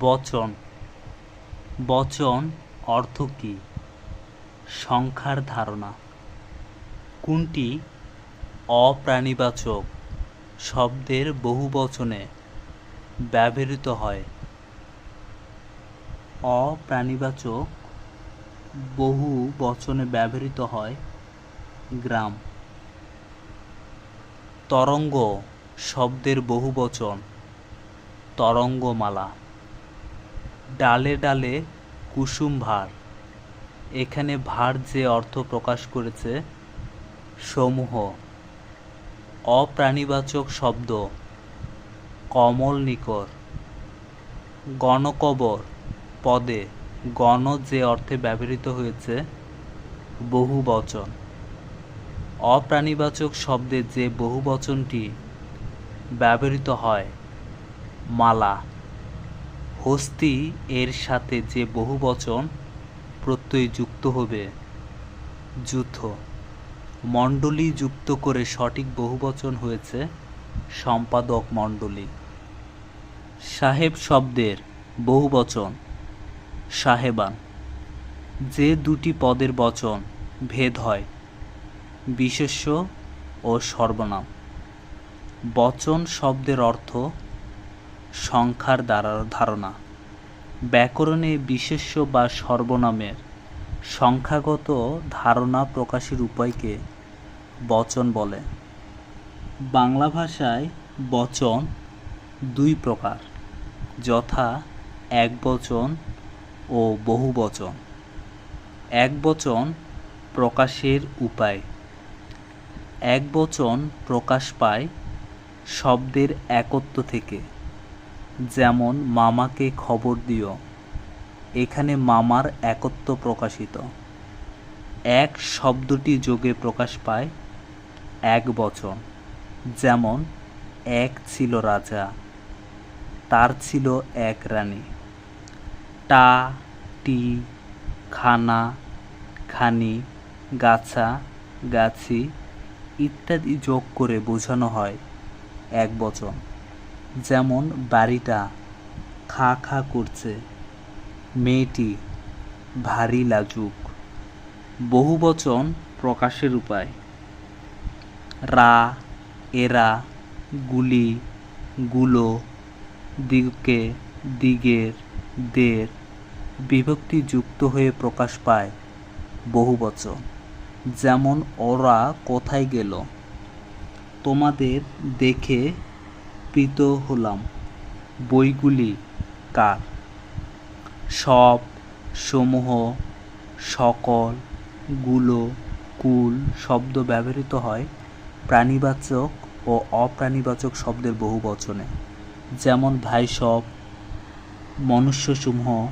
বচন। বচন অর্থ কী? সংখ্যার ধারণা। কোনটি? অপ্রাণীবাচক। শব্দের বহুবচনে ব্যবহৃত হয়। অপ্রাণীবাচক বহু বচনে ব্যবহৃত হয় গ্রাম। তরঙ্গ শব্দের বহুবচন তরঙ্গমালা। ডালে ডালে কুসুম ভার। এখানে ভার যে অর্থ প্রকাশ করেছে, সমূহ। অপ্রাণীবাচক শব্দ, কমল নিকর। গণকবর, পদে গণ যে অর্থে ব্যবহৃত হয়েছে বহু বচন অপ্রাণীবাচক শব্দে যে বহুবচনটি ব্যবহৃত হয়, মালা। হস্তি এর সাথে যে বহুবচন প্রত্যয় যুক্ত হবে। যুথ মণ্ডলী যুক্ত করে সঠিক বহুবচন হয়েছে সম্পাদক মণ্ডলী। সাহেব শব্দের বহুবচন সাহেবান। যে দুটি পদের বচন ভেদ হয়, বিশেষ্য ও সর্বনাম। বচন শব্দের অর্থ সংখ্যার দ্বারা ধারণা। ব্যাকরণে বিশেষ্য বা সর্বনামের সংখ্যাগত ধারণা প্রকাশের উপায়কে বচন বলে। বাংলা ভাষায় বচন দুই প্রকার, যথা এক বচন ও বহুবচন একবচন প্রকাশের উপায়। এক বচন প্রকাশ পায় শব্দের একত্ব থেকে। যেমন মামাকে খবর দিও। এখানে মামার একত্ব প্রকাশিত। এক শব্দটি যোগে প্রকাশ পায় এক বচন। যেমন, এক ছিল রাজা, তার ছিল এক রানী। টা, টি, খানা, খানি, গাছা, গাছি ইত্যাদি যোগ করে বোঝানো হয় এক বচন। যেমন বাড়িটা খা খা করছে, মেয়েটি ভারী লাজুক। বহুবচন প্রকাশের উপায়। রা, এরা, গুলি, গুলো দিকে দিগের, দের বিভক্তি যুক্ত হয়ে প্রকাশ পায় বহুবচন যেমন, ওরা কোথায় গেল? তোমাদের দেখে প্রীত হলাম। বইগুলি কার? সব সমূহ, সকল, গুলো, কুল শব্দ ব্যবহৃত হয় প্রাণীবাচক ও অপ্রাণীবাচক শব্দের বহু বচনে। যেমন ভাই সব মনুষ্যসমূহ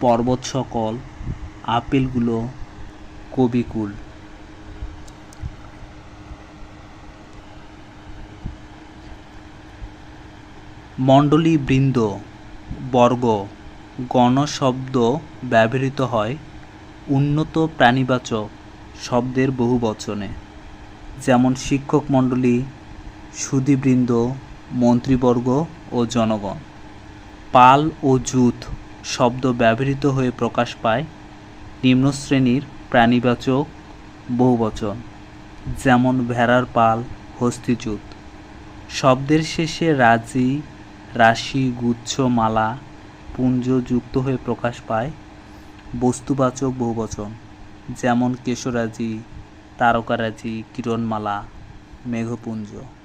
পর্বত সকল আপেলগুলো, কবিকুল। মণ্ডলী বৃন্দ, বর্গ গণ শব্দ ব্যবহৃত হয় উন্নত প্রাণীবাচক শব্দের বহু বচনে। যেমন শিক্ষক মণ্ডলী, সুধীবৃন্দ, মন্ত্রীবর্গ ও জনগণ। পাল ও জুথ শব্দ ব্যবহৃত হয়ে প্রকাশ পায় নিম্নশ্রেণীর প্রাণীবাচক বহুবচন যেমন ভেড়ার পাল হস্তিজুত শব্দের শেষে রাজি রাশি, গুচ্ছ, মালা, পুঞ্জ যুক্ত হয়ে প্রকাশ পায় বস্তুবাচক বহুবচন, যেমন কেশরাজি, তারকারাজি, কিরণমালা, মেঘপুঞ্জ।